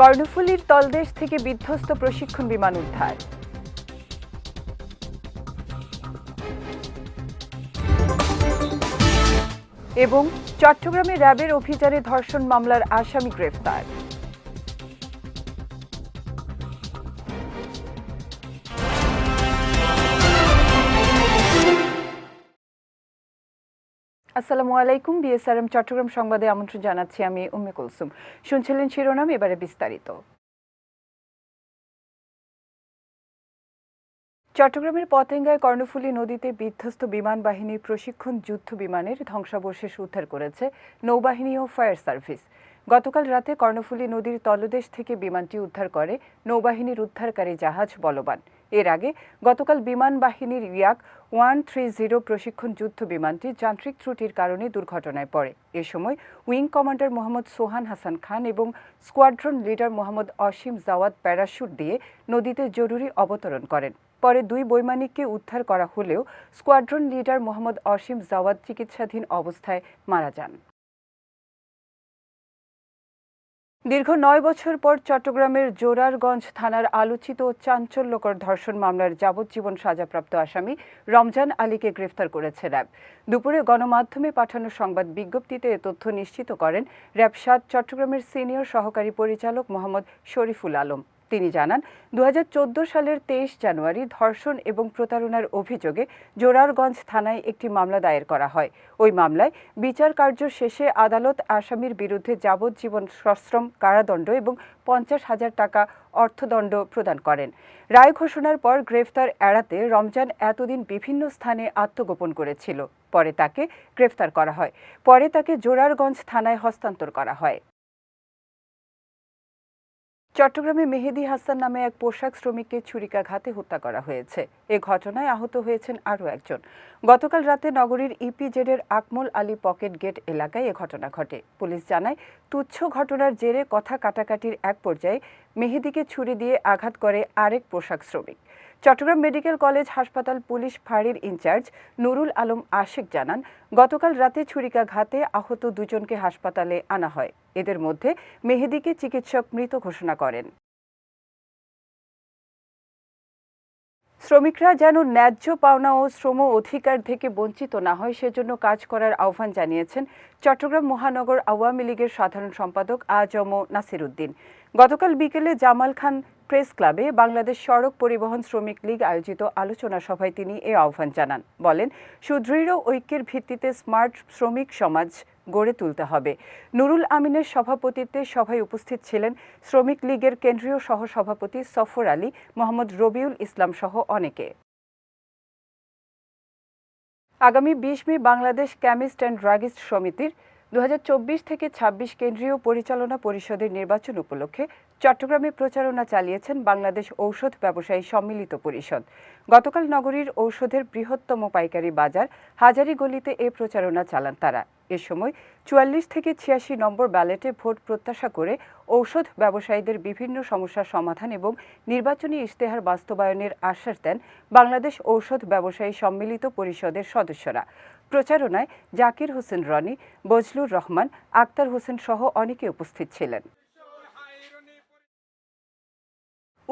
কর্ণফুলীর তলদেশ থেকে বিধ্বস্ত প্রশিক্ষণ বিমান উদ্ধার। এবং চট্টগ্রামে র্যাবের অভিযানে ধর্ষণ মামলার আসামি গ্রেফতার। আসসালামু আলাইকুম, বিএসআরএম চট্টগ্রাম সংবাদে আমন্ত্রণ জানাচ্ছি আমি উম্মে কুলসুম। শুনছিলেন শিরোনাম, এবারে বিস্তারিত। চট্টগ্রামের পতেঙ্গায় কর্ণফুলী নদীতে বিধ্বস্ত বিমান বাহিনীর প্রশিক্ষণ যুদ্ধ বিমানের ধ্বংসাবশেষ উদ্ধার করেছে নৌবাহিনী ও ফায়ার সার্ভিস। গতকাল রাতে কর্ণফুলী নদীর তলদেশ থেকে বিমানটি উদ্ধার করে নৌবাহিনীর উদ্ধারকারী জাহাজ বলবান। এর আগে গতকাল বিমান বাহিনীর ইয়াক ওয়ান থ্রি জিরো প্রশিক্ষণ যুদ্ধ বিমানটি যান্ত্রিক ত্রুটির কারণে দুর্ঘটনায় পড়ে। এ সময় উইং কমান্ডার মোহাম্মদ সোহান হাসান খান এবং squadron leader Mohammad Asim Jawad parachute দিয়ে নদীতে জরুরি অবতরণ করেন। পরে দুই বৈমানিককে উদ্ধার করা হলেও স্কোয়াড্রন লিডার মোহাম্মদ অসীম জাওয়াদ চিকিৎসাধীন অবস্থায় মারা যান। দীর্ঘ নয় বছর পর চট্টগ্রামের জোরারগঞ্জ থানার আলোচিত ও চাঞ্চল্যকর ধর্ষণ মামলার যাবজ্জীবন সাজাপ্রাপ্ত আসামি রমজান আলীকে গ্রেফতার করেছে র্যাব। দুপুরে গণমাধ্যমে পাঠানো সংবাদ বিজ্ঞপ্তিতে এ তথ্য নিশ্চিত করেন র্যাব সাত চট্টগ্রামের সিনিয়র সহকারী পরিচালক মোহাম্মদ শরীফুল আলম। তিনি জানান দু হাজার চোদ্দ সালের তেইশ জানুয়ারি ধর্ষণ এবং প্রতারণার অভিযোগে জোরারগঞ্জ থানায় একটি মামলা দায়ের করা হয়। ওই মামলায় বিচার কার্য শেষে আদালত আসামির বিরুদ্ধে যাবজ্জীবন সশ্রম, কারাদণ্ড এবং পঞ্চাশ হাজার টাকা অর্থদণ্ড প্রদান করেন। রায় ঘোষণার পর গ্রেফতার এড়াতে রমজান এতদিন বিভিন্ন স্থানে আত্মগোপন করেছিল। পরে তাকে গ্রেফতার করা হয়। পরে তাকে জোরারগঞ্জ থানায় হস্তান্তর করা হয়। চট্টগ্রামে মেহেদি হাসান নামে এক পোশাক শ্রমিককে ছুরিকাঘাতে হত্যা করা হয়েছে। এ ঘটনায় আহত হয়েছেন আরও একজন। গতকাল রাতে নগরীর ইপিজেডের আকমল আলী পকেট গেট এলাকায় এ ঘটনা ঘটে। পুলিশ জানায়, তুচ্ছ ঘটনার জেরে কথা কাটাকাটির এক পর্যায়ে মেহেদিকে ছুরি দিয়ে আঘাত করে আরেক পোশাক শ্রমিক। চট্টগ্রাম মেডিকেল কলেজ হাসপাতাল পুলিশ ফাঁড়ির ইনচার্জ নুরুল আলম আশিক জানান, গতকাল রাতে ছুরিকাঘাতে আহত দুজনকে হাসপাতালে আনা হয়। এদের মধ্যে মেহেদিকে চিকিৎসক মৃত ঘোষণা করেন। শ্রমিকরা যেন ন্যায্য পাওনা ও শ্রম অধিকার থেকে বঞ্চিত না হয়, সেজন্য কাজ করার আহ্বান জানিয়েছেন চট্টগ্রাম মহানগর আওয়ামী লীগের সাধারণ সম্পাদক আজম নাসির উদ্দিন গতকাল বিকেলে জামাল খান প্রেস ক্লাবে বাংলাদেশ সড়ক পরিবহন শ্রমিক লীগ আয়োজিত আলোচনা সভায় তিনি এ আহ্বান জানান। বলেন, সুদৃঢ় ঐক্যের ভিত্তিতে স্মার্ট শ্রমিক সমাজ গড়ে তুলতে হবে। নুরুল আমিনের সভাপতিত্বে সভায় উপস্থিত ছিলেন শ্রমিক লীগের কেন্দ্রীয় সহসভাপতি সফর আলী, মোহাম্মদ রবিউল ইসলাম সহ অনেকে। আগামী বিশ May Bangladesh chemist and druggist সমিতির দু হাজার চব্বিশ থেকে ২৬ কেন্দ্রীয় পরিচালনা পরিষদের নির্বাচন উপলক্ষে চট্টগ্রামে প্রচারণা চালিয়েছেন বাংলাদেশ ঔষধ ব্যবসায়ী সম্মিলিত পরিষদ। গতকাল নগরীর ঔষধের বৃহত্তম পাইকারি বাজার হাজারি গলিতে এ প্রচারণা চালান তারা। এ সময় চুয়াল্লিশ থেকে ছিয়াশি নম্বর ব্যালেটে ভোট প্রত্যাশা করে ঔষধ ব্যবসায়ীদের বিভিন্ন সমস্যার সমাধান এবং নির্বাচনী ইশতেহার বাস্তবায়নের আশ্বাস দেন বাংলাদেশ ঔষধ ব্যবসায়ী সম্মিলিত পরিষদের সদস্যরা। প্রচারণায় জাকির হোসেন রনি, বজলুর রহমান, আক্তার হোসেন সহ অনেকে উপস্থিত ছিলেন।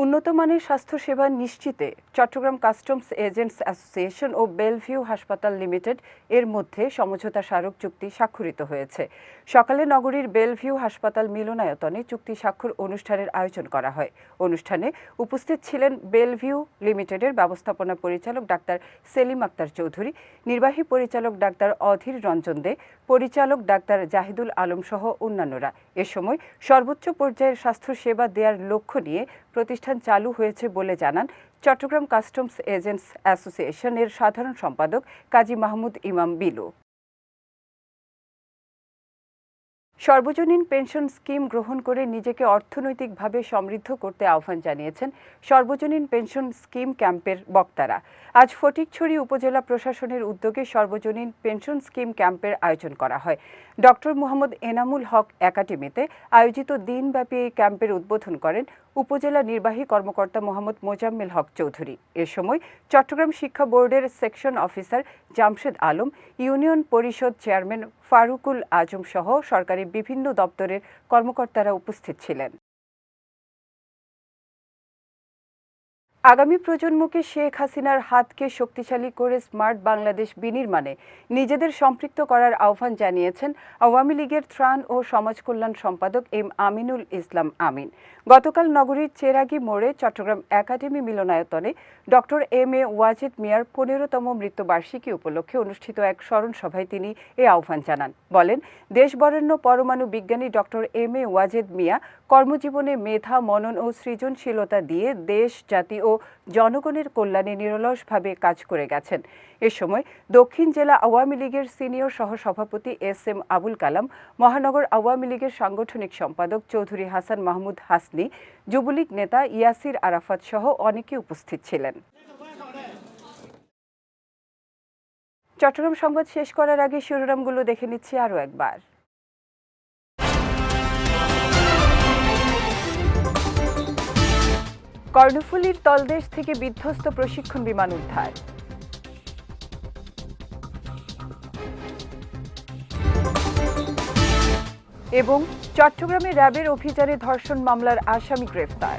উন্নত মানের স্বাস্থ্যসেবা নিশ্চিতে চট্টগ্রাম কাস্টমস এজেন্টস অ্যাসোসিয়েশন ও বেলভিউ হাসপাতাল লিমিটেড এর মধ্যে সমঝোতা স্মারক চুক্তি স্বাক্ষরিত হয়েছে। সকালে নগরীর বেলভিউ হাসপাতাল মিলনায়তনে চুক্তি স্বাক্ষর অনুষ্ঠানের আয়োজন করা হয়। অনুষ্ঠানে উপস্থিত ছিলেন বেলভিউ লিমিটেডের ব্যবস্থাপনা পরিচালক ডাক্তার সেলিম আক্তার চৌধুরী, নির্বাহী পরিচালক ডাক্তার অধীর রঞ্জন দে, পরিচালক ডাক্তার জাহিদুল আলম সহ অন্যান্যরা। এ সময় সর্বোচ্চ পর্যায়ের স্বাস্থ্যসেবা দেওয়ার লক্ষ্য নিয়ে প্রতিষ্ঠান চালু হয়েছে বলে জানান চট্টগ্রাম কাস্টমস এজেন্টস অ্যাসোসিয়েশনের সাধারণ সম্পাদক কাজী মাহমুদ ইমাম বিলু। সর্বজনীন পেনশন স্কিম গ্রহণ করে নিজেকে অর্থনৈতিকভাবে সমৃদ্ধ করতে আহ্বান জানিয়েছেন সর্বজনীন পেনশন স্কিম ক্যাম্পের বক্তারা। আজ ফটিকছড়ি উপজেলা প্রশাসনের উদ্যোগে সর্বজনীন পেনশন স্কিম ক্যাম্পের আয়োজন করা হয়। ডক্টর মোহাম্মদ এনামুল হক একাডেমিতে আয়োজিত দিনব্যাপী এই ক্যাম্পের উদ্বোধন করেন উপজেলা নির্বাহী কর্মকর্তা মোহাম্মদ মোজাম্মেল হক চৌধুরী। এ সময় চট্টগ্রাম শিক্ষা বোর্ডের section officer Jamshed Alam, union Parishad chairman Farukul Azam সহ সরকারি বিভিন্ন দপ্তরের কর্মকর্তারা উপস্থিত ছিলেন। আগামী প্রজন্মকে শেখ হাসিনার হাতকে শক্তিশালী করে স্মার্ট বাংলাদেশ বিনির্মাণে নিজেদের সম্পৃক্ত করার আহ্বান জানিয়েছেন আওয়ামী লীগের ত্রাণ ও সমাজ কল্যাণ সম্পাদক এম আমিনুল ইসলাম আমিন। গতকাল নগরীর চেরাগি মোড়ে চট্টগ্রাম একাডেমি মিলনায়তনে ডক্টর এম এ ওয়াজেদ মিয়ার পনেরোতম মৃত্যুবার্ষিকী উপলক্ষে অনুষ্ঠিত এক স্মরণ সভায় তিনি এ আহ্বান জানান। বলেন দেশবরেণ্য পরমাণু বিজ্ঞানী doctor M A Wazed Mia কর্মজীবনে মেধা, মনন ও সৃজনশীলতা দিয়ে দেশ, জাতি ও জনগণের কল্যাণে নিরলসভাবে কাজ করে গেছেন। এ সময় দক্ষিণ জেলা আওয়ামী লীগের সিনিয়র সহসভাপতি এস এম আবুল কালাম, মহানগর আওয়ামী লীগের সাংগঠনিক সম্পাদক চৌধুরী হাসান মাহমুদ হাসনি, যুবলীগ নেতা ইয়াসির আরাফাত সহ অনেকে উপস্থিত ছিলেন। চট্টগ্রাম সংবাদ শেষ করার আগে শিরোনামগুলো দেখে নিচ্ছি আরও একবার। কর্ণফুলীর তলদেশ থেকে বিধ্বস্ত প্রশিক্ষণ বিমান উদ্ধার। এবং চট্টগ্রামে র্যাবের অভিযানে ধর্ষণ মামলার আসামি গ্রেফতার।